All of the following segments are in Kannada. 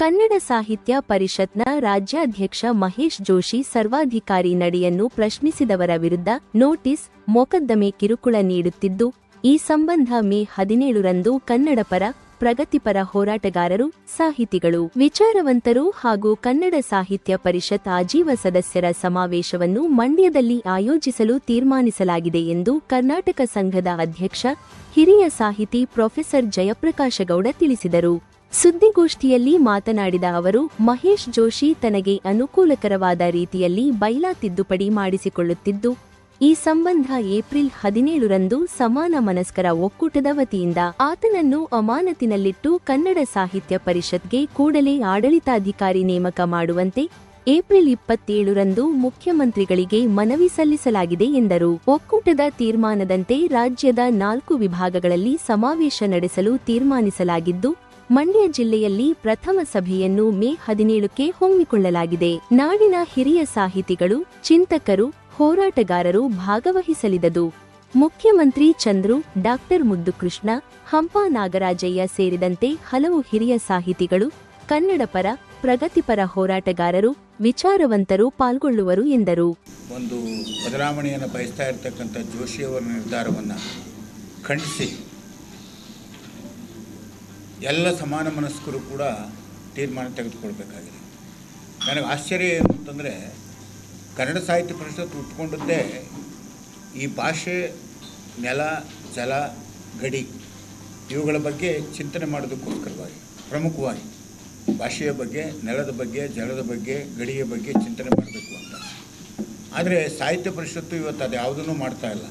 ಕನ್ನಡ ಸಾಹಿತ್ಯ ಪರಿಷತ್ನ ರಾಜ್ಯಾಧ್ಯಕ್ಷ ಮಹೇಶ್ ಜೋಶಿ ಸರ್ವಾಧಿಕಾರಿ ನಡೆಯನ್ನು ಪ್ರಶ್ನಿಸಿದವರ ವಿರುದ್ಧ ನೋಟಿಸ್ ಮೊಕದ್ದಮೆ ಕಿರುಕುಳ ನೀಡುತ್ತಿದ್ದು, ಈ ಸಂಬಂಧ ಮೇ ಹದಿನೇಳರಂದು ಕನ್ನಡ ಪರ ಪ್ರಗತಿಪರ ಹೋರಾಟಗಾರರು, ಸಾಹಿತಿಗಳು, ವಿಚಾರವಂತರು ಹಾಗೂ ಕನ್ನಡ ಸಾಹಿತ್ಯ ಪರಿಷತ್ ಆಜೀವ ಸದಸ್ಯರ ಸಮಾವೇಶವನ್ನು ಮಂಡ್ಯದಲ್ಲಿ ಆಯೋಜಿಸಲು ತೀರ್ಮಾನಿಸಲಾಗಿದೆ ಎಂದು ಕರ್ನಾಟಕ ಸಂಘದ ಅಧ್ಯಕ್ಷ, ಹಿರಿಯ ಸಾಹಿತಿ ಪ್ರೊಫೆಸರ್ ಜಯಪ್ರಕಾಶಗೌಡ ತಿಳಿಸಿದರು. ಸುದ್ದಿಗೋಷ್ಠಿಯಲ್ಲಿ ಮಾತನಾಡಿದ ಅವರು, ಮಹೇಶ್ ಜೋಶಿ ತನಗೆ ಅನುಕೂಲಕರವಾದ ರೀತಿಯಲ್ಲಿ ಬೈಲಾ ತಿದ್ದುಪಡಿ ಮಾಡಿಸಿಕೊಳ್ಳುತ್ತಿದ್ದು, ಈ ಸಂಬಂಧ ಏಪ್ರಿಲ್ ಹದಿನೇಳರಂದು ಸಮಾನ ಮನಸ್ಕರ ಒಕ್ಕೂಟದ ವತಿಯಿಂದ ಆತನನ್ನು ಅಮಾನತಿನಲ್ಲಿಟ್ಟು ಕನ್ನಡ ಸಾಹಿತ್ಯ ಪರಿಷತ್ಗೆ ಕೂಡಲೇ ಆಡಳಿತಾಧಿಕಾರಿ ನೇಮಕ ಮಾಡುವಂತೆ ಏಪ್ರಿಲ್ ಇಪ್ಪತ್ತೇಳರಂದು ಮುಖ್ಯಮಂತ್ರಿಗಳಿಗೆ ಮನವಿ ಸಲ್ಲಿಸಲಾಗಿದೆ ಎಂದರು. ಒಕ್ಕೂಟದ ತೀರ್ಮಾನದಂತೆ ರಾಜ್ಯದ ನಾಲ್ಕು ವಿಭಾಗಗಳಲ್ಲಿ ಸಮಾವೇಶ ನಡೆಸಲು ತೀರ್ಮಾನಿಸಲಾಗಿದ್ದು ಮಂಡ್ಯ ಜಿಲ್ಲೆಯಲ್ಲಿ ಪ್ರಥಮ ಸಭೆಯನ್ನು ಮೇ ಹದಿನೇಳಕ್ಕೆ ಹೊಮ್ಮಿಕೊಳ್ಳಲಾಗಿದೆ. ನಾಡಿನ ಹಿರಿಯ ಸಾಹಿತಿಗಳು, ಚಿಂತಕರು, ಹೋರಾಟಗಾರರು ಭಾಗವಹಿಸಲಿದದು. ಮುಖ್ಯಮಂತ್ರಿ ಚಂದ್ರು, ಡಾಕ್ಟರ್ ಮುದ್ದುಕೃಷ್ಣ, ಹಂಪಾ ನಾಗರಾಜಯ್ಯ ಸೇರಿದಂತೆ ಹಲವು ಹಿರಿಯ ಸಾಹಿತಿಗಳು ಕನ್ನಡ ಪರ ಪ್ರಗತಿಪರ ಹೋರಾಟಗಾರರು, ವಿಚಾರವಂತರು ಪಾಲ್ಗೊಳ್ಳುವರು ಎಂದರು. ಒಂದು ಬದಲಾವಣೆಯನ್ನು ಬಯಸ್ತಾ ಇರತಕ್ಕಂಥ ಜೋಶಿಯವರ ನಿರ್ಧಾರವನ್ನು ಖಂಡಿಸಿ. ಎಲ್ಲ ಸಮಾನ ಮನಸ್ಕರು ಕೂಡ ತೀರ್ಮಾನ ತೆಗೆದುಕೊಳ್ಬೇಕಾಗಿದೆ. ನನಗೆ ಆಶ್ಚರ್ಯ ಏನು ಅಂತಂದರೆ ಕನ್ನಡ ಸಾಹಿತ್ಯ ಪರಿಷತ್ ಉಟ್ಕೊಂಡದ್ದೇ ಈ ಭಾಷೆ, ನೆಲ, ಜಲ, ಗಡಿ ಇವುಗಳ ಬಗ್ಗೆ ಚಿಂತನೆ ಮಾಡೋದಕ್ಕೋಸ್ಕರವಾಗಿ, ಪ್ರಮುಖವಾಗಿ ಭಾಷೆಯ ಬಗ್ಗೆ, ನೆಲದ ಬಗ್ಗೆ, ಜಲದ ಬಗ್ಗೆ, ಗಡಿಯ ಬಗ್ಗೆ ಚಿಂತನೆ ಮಾಡಬೇಕು ಅಂತ. ಆದರೆ ಸಾಹಿತ್ಯ ಪರಿಷತ್ತು ಇವತ್ತು ಅದು ಯಾವುದನ್ನು ಮಾಡ್ತಾ ಇಲ್ಲ.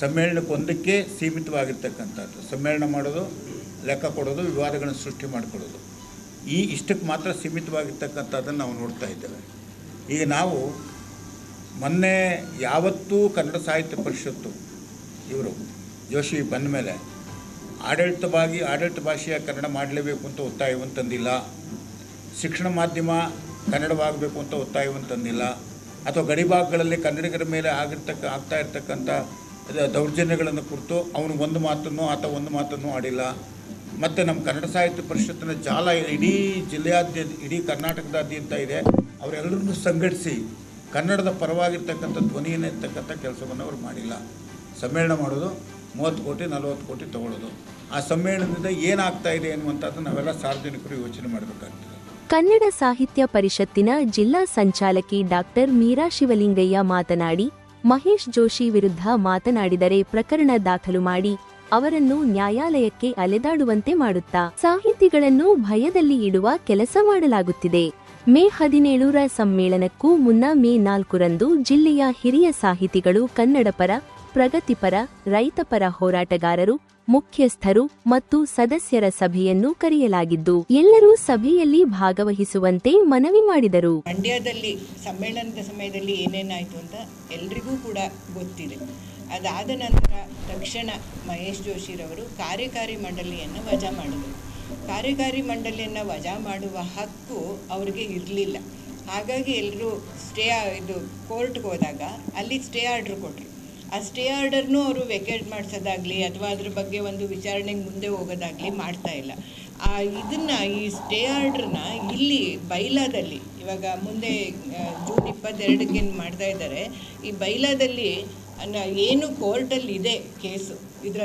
ಸಮ್ಮೇಳನಕ್ಕೊಂದಕ್ಕೆ ಸೀಮಿತವಾಗಿರ್ತಕ್ಕಂಥದ್ದು. ಸಮ್ಮೇಳನ ಮಾಡೋದು ಲೆಕ್ಕ ಕೊಡೋದು, ವಿವಾದಗಳನ್ನು ಸೃಷ್ಟಿ ಮಾಡಿಕೊಡೋದು. ಈ ಇಷ್ಟಕ್ಕೆ ಮಾತ್ರ ಸೀಮಿತವಾಗಿರ್ತಕ್ಕಂಥದ್ದನ್ನು ನಾವು ನೋಡ್ತಾ ಇದ್ದೇವೆ. ಈಗ ನಾವು ಮೊನ್ನೆ ಯಾವತ್ತೂ ಕನ್ನಡ ಸಾಹಿತ್ಯ ಪರಿಷತ್ತು ಇವರು, ಜೋಶಿ ಬಂದ ಮೇಲೆ ಆಡಳಿತವಾಗಿ, ಆಡಳಿತ ಭಾಷೆಯ ಕನ್ನಡ ಮಾಡಲೇಬೇಕು ಅಂತ ಒತ್ತಾಯವಂತಂದಿಲ್ಲ ತಂದಿಲ್ಲ. ಶಿಕ್ಷಣ ಮಾಧ್ಯಮ ಕನ್ನಡವಾಗಬೇಕು ಅಂತ ಒತ್ತಾಯವಂತಂದಿಲ್ಲ ತಂದಿಲ್ಲ. ಅಥವಾ ಗಡಿಭಾಗಗಳಲ್ಲಿ ಕನ್ನಡಿಗರ ಮೇಲೆ ಆಗಿರ್ತಕ್ಕ, ಆಗ್ತಾ ಇರ್ತಕ್ಕಂಥ ದೌರ್ಜನ್ಯಗಳನ್ನು ಕುರಿತು ಅವನು ಒಂದು ಮಾತನ್ನು, ಆತ ಒಂದು ಮಾತನ್ನು ಆಡಿಲ್ಲ. ಮತ್ತು ನಮ್ಮ ಕನ್ನಡ ಸಾಹಿತ್ಯ ಪರಿಷತ್ತಿನ ಜಾಲ ಇಡೀ ಜಿಲ್ಲೆಯಾದ್ಯಂತ, ಇಡೀ ಕರ್ನಾಟಕದಾದ್ಯಂತ ಇದೆ. ಅವರೆಲ್ಲರನ್ನು ಸಂಘಟಿಸಿ ಕನ್ನಡದ ಪರವಾಗಿರ್ತಕ್ಕಂಥ ಧ್ವನಿಯನ್ನು ಇರ್ತಕ್ಕಂಥ ಕೆಲಸವನ್ನು ಅವರು ಮಾಡಿಲ್ಲ. ಸಮ್ಮೇಳನ ಮಾಡೋದು ಮೂವತ್ತು ಕೋಟಿ, ನಲವತ್ತು ಕೋಟಿ ತಗೊಳ್ಳೋದು. ಆ ಸಮ್ಮೇಳನದಿಂದ ಏನಾಗ್ತಾ ಇದೆ ಅನ್ನುವಂಥದ್ದು ನಾವೆಲ್ಲ ಸಾರ್ವಜನಿಕರು ಯೋಚನೆ ಮಾಡಬೇಕಾಗ್ತದೆ. ಕನ್ನಡ ಸಾಹಿತ್ಯ ಪರಿಷತ್ತಿನ ಜಿಲ್ಲಾ ಸಂಚಾಲಕಿ ಡಾಕ್ಟರ್ ಮೀರಾ ಶಿವಲಿಂಗಯ್ಯ ಮಾತನಾಡಿ, ಮಹೇಶ್ ಜೋಶಿ ವಿರುದ್ಧ ಮಾತನಾಡಿದರೆ ಪ್ರಕರಣ ದಾಖಲು ಮಾಡಿ ಅವರನ್ನು ನ್ಯಾಯಾಲಯಕ್ಕೆ ಅಲೆದಾಡುವಂತೆ ಮಾಡುತ್ತಾ, ಸಾಹಿತಿಗಳನ್ನು ಭಯದಲ್ಲಿ ಇಡುವ ಕೆಲಸ ಮಾಡಲಾಗುತ್ತಿದೆ. ಮೇ ಹದಿನೇಳರ ಸಮ್ಮೇಳನಕ್ಕೂ ಮುನ್ನ ಮೇ ನಾಲ್ಕರಂದು ಜಿಲ್ಲೆಯ ಹಿರಿಯ ಸಾಹಿತಿಗಳು ಕನ್ನಡ ಪರ ಪ್ರಗತಿಪರ, ರೈತಪರ ಹೋರಾಟಗಾರರು, ಮುಖ್ಯಸ್ಥರು ಮತ್ತು ಸದಸ್ಯರ ಸಭೆಯನ್ನು ಕರೆಯಲಾಗಿದ್ದು, ಎಲ್ಲರೂ ಸಭೆಯಲ್ಲಿ ಭಾಗವಹಿಸುವಂತೆ ಮನವಿ ಮಾಡಿದರು. ಮಂಡ್ಯದಲ್ಲಿ ಸಮ್ಮೇಳನದ ಸಮಯದಲ್ಲಿ ಏನೇನಾಯಿತು ಅಂತ ಎಲ್ರಿಗೂ ಕೂಡ ಗೊತ್ತಿದೆ. ಅದಾದ ನಂತರ ತಕ್ಷಣ ಮಹೇಶ್ ಜೋಶಿರವರು ಕಾರ್ಯಕಾರಿ ಮಂಡಳಿಯನ್ನು ವಜಾ ಮಾಡಿದರು. ಕಾರ್ಯಕಾರಿ ಮಂಡಳಿಯನ್ನು ವಜಾ ಮಾಡುವ ಹಕ್ಕು ಅವರಿಗೆ ಇರಲಿಲ್ಲ. ಹಾಗಾಗಿ ಎಲ್ಲರೂ ಸ್ಟೇ ಇದು ಕೋರ್ಟ್ಗೆ ಹೋದಾಗ ಅಲ್ಲಿ ಸ್ಟೇ ಆರ್ಡರ್ ಕೊಟ್ಟರು ಆ ಸ್ಟೇ ಆರ್ಡರ್ನೂ ಅವರು ವೆಕೇಟ್ ಮಾಡಿಸೋದಾಗಲಿ ಅಥವಾ ಅದ್ರ ಬಗ್ಗೆ ಒಂದು ವಿಚಾರಣೆಗೆ ಮುಂದೆ ಹೋಗೋದಾಗಲಿ ಮಾಡ್ತಾ ಇಲ್ಲ. ಆ, ಇದನ್ನು ಈ ಸ್ಟೇ ಆರ್ಡ್ರನ್ನ ಇಲ್ಲಿ ಬೈಲಾದಲ್ಲಿ ಇವಾಗ ಮುಂದೆ ಜೂನ್ ಇಪ್ಪತ್ತೆರಡಕ್ಕೆ ಮಾಡ್ತಾ ಇದ್ದಾರೆ. ಈ ಬೈಲಾದಲ್ಲಿ ಏನು ಕೋರ್ಟಲ್ಲಿ ಇದೆ ಕೇಸು. ಇದರ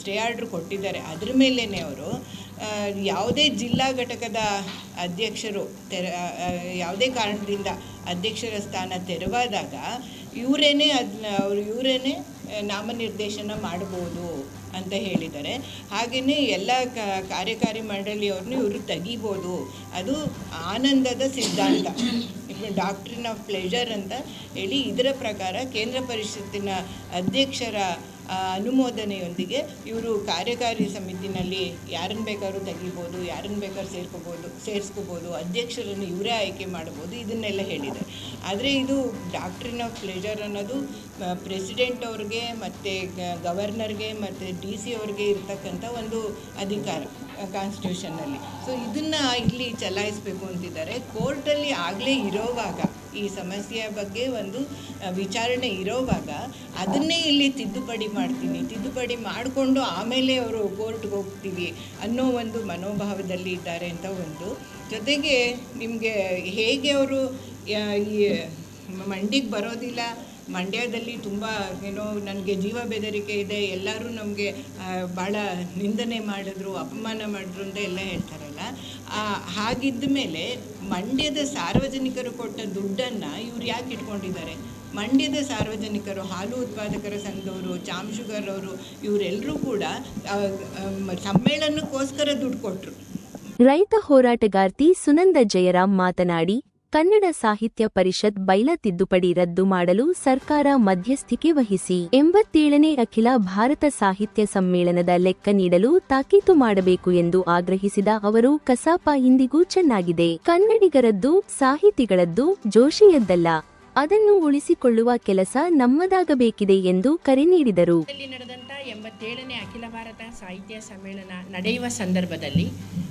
ಸ್ಟೇ ಆರ್ಡ್ರ್ ಕೊಟ್ಟಿದ್ದಾರೆ. ಅದ್ರ ಮೇಲೇ ಅವರು ಯಾವುದೇ ಜಿಲ್ಲಾ ಘಟಕದ ಅಧ್ಯಕ್ಷರು ತೆರ ಯಾವುದೇ ಕಾರಣದಿಂದ ಅಧ್ಯಕ್ಷರ ಸ್ಥಾನ ತೆರವಾದಾಗ, ಇವರೇನೇ ಅದನ್ನ ಅವರು ಇವರೇನೆ ನಾಮನಿರ್ದೇಶನ ಮಾಡ್ಬೋದು ಅಂತ ಹೇಳಿದ್ದಾರೆ. ಹಾಗೆಯೇ ಎಲ್ಲ ಕಾರ್ಯಕಾರಿ ಮಂಡಳಿಯವ್ರನ್ನೂ ಇವರು ತೆಗಿಬೋದು. ಅದು ಆನಂದದ ಸಿದ್ಧಾಂತ. ಡಾಕ್ಟ್ರಿನ್ ಆಫ್ ಪ್ಲೆಜರ್ ಅಂತ ಹೇಳಿ ಇದರ ಪ್ರಕಾರ ಕೇಂದ್ರ ಪರಿಷತ್ತಿನ ಅಧ್ಯಕ್ಷರ ಅನುಮೋದನೆಯೊಂದಿಗೆ ಇವರು ಕಾರ್ಯಕಾರಿ ಸಮಿತಿನಲ್ಲಿ ಯಾರನ್ನು ಬೇಕಾದ್ರೂ ತೆಗಿಬೋದು, ಯಾರನ್ನು ಬೇಕಾದ್ರೂ ಸೇರ್ಕೋಬೋದು, ಸೇರಿಸ್ಕೋಬೋದು, ಅಧ್ಯಕ್ಷರನ್ನು ಇವರೇ ಆಯ್ಕೆ ಮಾಡ್ಬೋದು, ಇದನ್ನೆಲ್ಲ ಹೇಳಿದ್ದಾರೆ. ಆದರೆ ಇದು ಡಾಕ್ಟ್ರಿನ್ ಆಫ್ ಪ್ಲೆಜರ್ ಅನ್ನೋದು ಪ್ರೆಸಿಡೆಂಟ್ ಅವ್ರಿಗೆ ಮತ್ತು ಗವರ್ನರ್ಗೆ ಮತ್ತು ಡಿ ಸಿ ಅವ್ರಿಗೆ ಇರ್ತಕ್ಕಂಥ ಒಂದು ಅಧಿಕಾರ ಕಾನ್ಸ್ಟಿಟ್ಯೂಷನ್ನಲ್ಲಿ ಸೊ ಇದನ್ನು ಇಲ್ಲಿ ಚಲಾಯಿಸಬೇಕು ಅಂತಿದ್ದಾರೆ. ಕೋರ್ಟಲ್ಲಿ ಆಗಲೇ ಇರೋವಾಗ ಈ ಸಮಸ್ಯೆಯ ಬಗ್ಗೆ ಒಂದು ವಿಚಾರಣೆ ಇರೋವಾಗ ಅದನ್ನೇ ಇಲ್ಲಿ ತಿದ್ದುಪಡಿ ಮಾಡ್ತೀನಿ. ತಿದ್ದುಪಡಿ ಮಾಡಿಕೊಂಡು ಆಮೇಲೆ ಅವರು ಕೋರ್ಟ್ಗೆ ಹೋಗ್ತೀವಿ ಅನ್ನೋ ಒಂದು ಮನೋಭಾವದಲ್ಲಿ ಇದ್ದಾರೆ ಅಂತ ಒಂದು. ಜೊತೆಗೆ ನಿಮಗೆ ಹೇಗೆ ಅವರು ಈ ಮಂಡಿಗೆ ಬರೋದಿಲ್ಲ, ಮಂಡ್ಯದಲ್ಲಿ ತುಂಬ, ಏನೋ, ನನಗೆ ಜೀವ ಬೆದರಿಕೆ ಇದೆ, ಎಲ್ಲರೂ ನಮಗೆ ಭಾಳ ನಿಂದನೆ ಮಾಡಿದ್ರು, ಅಪಮಾನ ಮಾಡಿದ್ರು ಅಂತ ಎಲ್ಲ ಹೇಳ್ತಾರಲ್ಲ. ಹಾಗಿದ್ದ ಮೇಲೆ ಮಂಡ್ಯದ ಸಾರ್ವಜನಿಕರು ಕೊಟ್ಟ ದುಡ್ಡನ್ನು ಇವ್ರು ಯಾಕೆ ಇಟ್ಕೊಂಡಿದ್ದಾರೆ? ಮಂಡ್ಯದ ಸಾರ್ವಜನಿಕರು, ಹಾಲು ಉತ್ಪಾದಕರ ಸಂಘದವರು ಚಾಮ್ ಶುಗರ್ ಅವರು ಇವರೆಲ್ಲರೂ ಕೂಡ ಸಮ್ಮೇಳನಕ್ಕೋಸ್ಕರ ದುಡ್ಡು ಕೊಟ್ಟರು ರೈತ ಹೋರಾಟಗಾರ್ತಿ ಸುನಂದ ಜಯರಾಮ್ ಮಾತನಾಡಿ ಕನ್ನಡ ಸಾಹಿತ್ಯ ಪರಿಷತ್ ಬೈಲ ತಿದ್ದುಪಡಿ ರದ್ದು ಮಾಡಲು ಸರ್ಕಾರ ಮಧ್ಯಸ್ಥಿಕೆ ವಹಿಸಿ. ಎಂಬತ್ತೇಳನೇ ಅಖಿಲ ಭಾರತ ಸಾಹಿತ್ಯ ಸಮ್ಮೇಳನದ ಲೆಕ್ಕ ನೀಡಲು ತಾಕೀತು ಮಾಡಬೇಕು ಎಂದು ಆಗ್ರಹಿಸಿದ ಅವರು, ಕಸಾಪ ಇಂದಿಗೂ ಚೆನ್ನಾಗಿದೆ. ಕನ್ನಡಿಗರದ್ದು, ಸಾಹಿತಿಗಳದ್ದು ಜೋಶಿಯದ್ದಲ್ಲ. ಅದನ್ನು ಉಳಿಸಿಕೊಳ್ಳುವ ಕೆಲಸ ನಮ್ಮದಾಗಬೇಕಿದೆ ಎಂದು ಕರೆ ನೀಡಿದರು. ಎಂಬತ್ತೇಳನೇ ಅಖಿಲ ಭಾರತ ಸಾಹಿತ್ಯ ಸಮ್ಮೇಳನ ನಡೆಯುವ ಸಂದರ್ಭದಲ್ಲಿ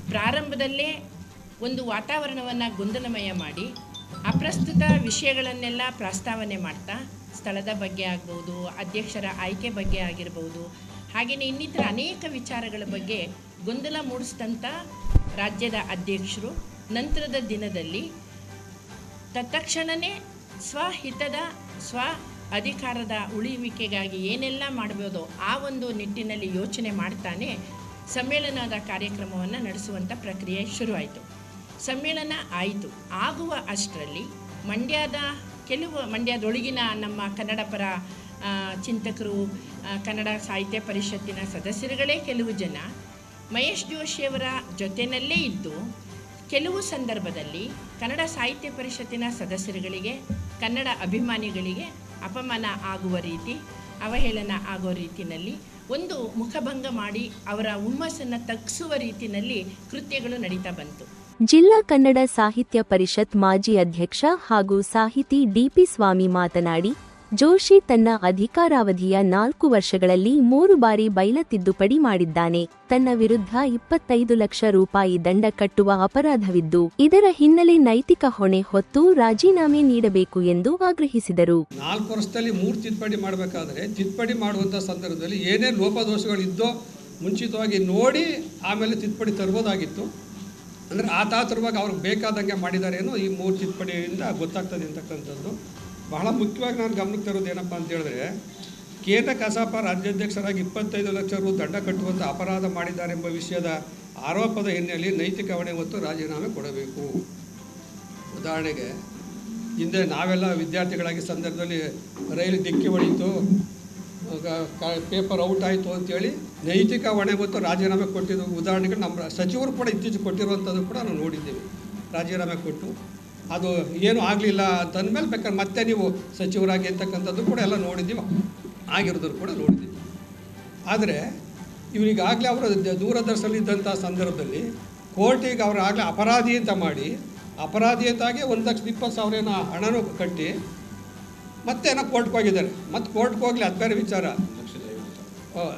ಪ್ರಾರಂಭದಲ್ಲೇ ಒಂದು ವಾತಾವರಣವನ್ನು ಗೊಂದಲಮಯ ಮಾಡಿ, ಅಪ್ರಸ್ತುತ ವಿಷಯಗಳನ್ನೆಲ್ಲ ಪ್ರಸ್ತಾವನೆ ಮಾಡ್ತಾ, ಸ್ಥಳದ ಬಗ್ಗೆ ಆಗ್ಬೋದು, ಅಧ್ಯಕ್ಷರ ಆಯ್ಕೆ ಬಗ್ಗೆ ಆಗಿರ್ಬೋದು ಹಾಗೆಯೇ ಇನ್ನಿತರ ಅನೇಕ ವಿಚಾರಗಳ ಬಗ್ಗೆ ಗೊಂದಲ ಮೂಡಿಸಿದಂಥ ರಾಜ್ಯದ ಅಧ್ಯಕ್ಷರು. ನಂತರದ ದಿನದಲ್ಲಿ ತತ್ಕ್ಷಣವೇ ಸ್ವಹಿತದ, ಸ್ವ ಅಧಿಕಾರದ ಉಳಿವಿಕೆಗಾಗಿ ಏನೆಲ್ಲ ಮಾಡ್ಬೋದೋ ಆ ಒಂದು ನಿಟ್ಟಿನಲ್ಲಿ ಯೋಚನೆ ಮಾಡ್ತಾನೆ ಸಮ್ಮೇಳನದ ಕಾರ್ಯಕ್ರಮವನ್ನು ನಡೆಸುವಂಥ ಪ್ರಕ್ರಿಯೆ ಶುರುವಾಯಿತು. ಸಮ್ಮೇಳನ ಆಯಿತು. ಆಗುವ ಅಷ್ಟರಲ್ಲಿ ಮಂಡ್ಯದ ಕೆಲವು ಮಂಡ್ಯದೊಳಗಿನ ನಮ್ಮ ಕನ್ನಡ ಪರ ಚಿಂತಕರು ಕನ್ನಡ ಸಾಹಿತ್ಯ ಪರಿಷತ್ತಿನ ಸದಸ್ಯರುಗಳೇ ಕೆಲವು ಜನ ಮಹೇಶ್ ಜೋಶಿಯವರ ಜೊತೆಯಲ್ಲೇ ಇದ್ದು, ಕೆಲವು ಸಂದರ್ಭದಲ್ಲಿ ಕನ್ನಡ ಸಾಹಿತ್ಯ ಪರಿಷತ್ತಿನ ಸದಸ್ಯರುಗಳಿಗೆ, ಕನ್ನಡ ಅಭಿಮಾನಿಗಳಿಗೆ ಅಪಮಾನ ಆಗುವ ರೀತಿ, ಅವಹೇಳನ ಆಗುವ ರೀತಿಯಲ್ಲಿ ಒಂದು ಮುಖಭಂಗ ಮಾಡಿ ಅವರ ಹುಮ್ಮಸ್ಸನ್ನು ತಗ್ಗಿಸುವ ರೀತಿಯಲ್ಲಿ ಕೃತ್ಯಗಳು ನಡೀತಾ ಬಂತು. ಜಿಲ್ಲಾ ಕನ್ನಡ ಸಾಹಿತ್ಯ ಪರಿಷತ್ ಮಾಜಿ ಅಧ್ಯಕ್ಷ ಹಾಗೂ ಸಾಹಿತಿ ಡಿಪಿ ಸ್ವಾಮಿ ಮಾತನಾಡಿ, ಜೋಶಿ ತನ್ನ ಅಧಿಕಾರಾವಧಿಯ ನಾಲ್ಕು ವರ್ಷಗಳಲ್ಲಿ ಮೂರು ಬಾರಿ ಬೈಲ ತಿದ್ದುಪಡಿ ಮಾಡಿದ್ದಾನೆ. ತನ್ನ ವಿರುದ್ಧ ಇಪ್ಪತ್ತೈದು ಲಕ್ಷ ರೂಪಾಯಿ ದಂಡ ಕಟ್ಟುವ ಅಪರಾಧವಿದ್ದು, ಇದರ ಹಿನ್ನೆಲೆ ನೈತಿಕ ಹೊಣೆ ಹೊತ್ತು ರಾಜೀನಾಮೆ ನೀಡಬೇಕು ಎಂದು ಆಗ್ರಹಿಸಿದರು. ನಾಲ್ಕು ವರ್ಷದಲ್ಲಿ ಮೂರು ತಿದ್ದುಪಡಿ ಮಾಡಬೇಕಾದ್ರೆ, ತಿದ್ದುಪಡಿ ಮಾಡುವಂತಹ ಸಂದರ್ಭದಲ್ಲಿ ಏನೇ ಲೋಪದೋಷಗಳಿದ್ದೋ ಮುಂಚಿತವಾಗಿ ನೋಡಿ ಆಮೇಲೆ ತಿದ್ದುಪಡಿ ತರ್ಬೋದಾಗಿತ್ತು ಅಂದರೆ ಆ ತಾತರವಾಗಿ ಅವ್ರಿಗೆ ಬೇಕಾದಂಗೆ ಮಾಡಿದಾರೇನೋ ಈ ಮೂರು ತಿದ್ದುಪಡಿಯಿಂದ ಗೊತ್ತಾಗ್ತದೆ ಅಂತಕ್ಕಂಥದ್ದು. ಬಹಳ ಮುಖ್ಯವಾಗಿ ನಾನು ಗಮನಕ್ಕೆ ತರೋದು ಏನಪ್ಪ ಅಂತ ಹೇಳಿದ್ರೆ, ಕೇಂದ್ರ ಕಸಾಪ ರಾಜ್ಯಾಧ್ಯಕ್ಷರಾಗಿ ಇಪ್ಪತ್ತೈದು ಲಕ್ಷ ರು ದಂಡ ಕಟ್ಟುವಂಥ ಅಪರಾಧ ಮಾಡಿದ್ದಾರೆಂಬ ವಿಷಯದ ಆರೋಪದ ಹಿನ್ನೆಲೆಯಲ್ಲಿ ನೈತಿಕ ಹೊಣೆ ಹೊತ್ತು ರಾಜೀನಾಮೆ ಕೊಡಬೇಕು. ಉದಾಹರಣೆಗೆ, ಹಿಂದೆ ನಾವೆಲ್ಲ ವಿದ್ಯಾರ್ಥಿಗಳಾಗಿ ಸಂದರ್ಭದಲ್ಲಿ ರೈಲು ಡಿಕ್ಕಿ ಹೊಡೀತು ಪೇಪರ್ ಔಟ್ ಆಯಿತು ಅಂತೇಳಿ ನೈತಿಕ ಹೊಣೆ ಮತ್ತು ರಾಜೀನಾಮೆ ಕೊಟ್ಟಿದ್ದು ಉದಾಹರಣೆಗೆ ನಮ್ಮ ಸಚಿವರು ಕೂಡ ಇತ್ತೀಚೆಗೆ ಕೊಟ್ಟಿರುವಂಥದ್ದು ಕೂಡ ನಾವು ನೋಡಿದ್ದೀವಿ. ರಾಜೀನಾಮೆ ಕೊಟ್ಟು ಅದು ಏನು ಆಗಲಿಲ್ಲ ಅಂತಂದಮೇಲೆ ಬೇಕಾದ್ರೆ ಮತ್ತೆ ನೀವು ಸಚಿವರಾಗಿ ಅಂತಕ್ಕಂಥದ್ದು ಕೂಡ ಎಲ್ಲ ನೋಡಿದ್ದೀವಿ ಆಗಿರೋದ್ರು ಕೂಡ ನೋಡಿದ್ದೀವಿ. ಆದರೆ ಇವರಿಗಾಗಲೇ ಅವರು ದೂರದರ್ಶನ ದೂರದರ್ಶನಲ್ಲಿದ್ದಂಥ ಸಂದರ್ಭದಲ್ಲಿ ಕೋರ್ಟಿಗೆ ಅವರು ಆಗಲೇ ಅಪರಾಧಿ ಅಂತ ಮಾಡಿ ಅಪರಾಧಿ ಅಂತಾಗಿ ಒಂದು ಲಕ್ಷದ ಇಪ್ಪತ್ತು ಸಾವಿರ ಹಣನೂ ಕಟ್ಟಿ ಮತ್ತೆ ಏನೋ ಕೋರ್ಟ್ಗೆ ಹೋಗಿದ್ದಾರೆ. ಮತ್ತೆ ಕೋರ್ಟ್ಗೆ ಹೋಗಲಿ, ಅದು ಬೇರೆ ವಿಚಾರ.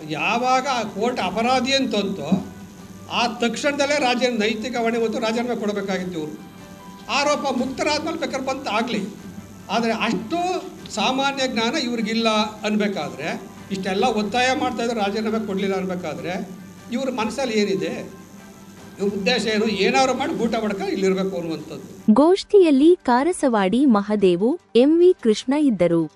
ಯಾವಾಗ ಆ ಕೋರ್ಟ್ ಅಪರಾಧಿ ಅಂತಂತೋ, ಆ ತಕ್ಷಣದಲ್ಲೇ ರಾಜ್ಯ ನೈತಿಕ ಹೊಣೆ ಹೊತ್ತು ರಾಜೀನಾಮೆ ಕೊಡಬೇಕಾಗಿತ್ತು ಇವರು. ಆರೋಪ ಮುಕ್ತರಾದ್ಮೇಲೆ ಬೇಕಾದ್ರೆ ಬಂತು ಆಗಲಿ. ಆದರೆ ಅಷ್ಟು ಸಾಮಾನ್ಯ ಜ್ಞಾನ ಇವ್ರಿಗಿಲ್ಲ ಅನ್ಬೇಕಾದ್ರೆ, ಇಷ್ಟೆಲ್ಲ ಒತ್ತಾಯ ಮಾಡ್ತಾ ಇದ್ರೆ ರಾಜೀನಾಮೆ ಕೊಡಲಿಲ್ಲ ಅನ್ಬೇಕಾದ್ರೆ, ಇವ್ರ ಮನಸ್ಸಲ್ಲಿ ಏನಿದೆ? ಉದ್ದೇಶ ಏನು? ಏನಾದ್ರು ಮಾಡಿ ಊಟ ಬಡ್ಕ ಇಲ್ಲಿರಬೇಕು ಅನ್ನುವಂಥದ್ದು. ಗೋಷ್ಠಿಯಲ್ಲಿ ಕಾರಸವಾಡಿ ಮಹದೇವು ಎಂವಿ ಕೃಷ್ಣ ಇದ್ದರು.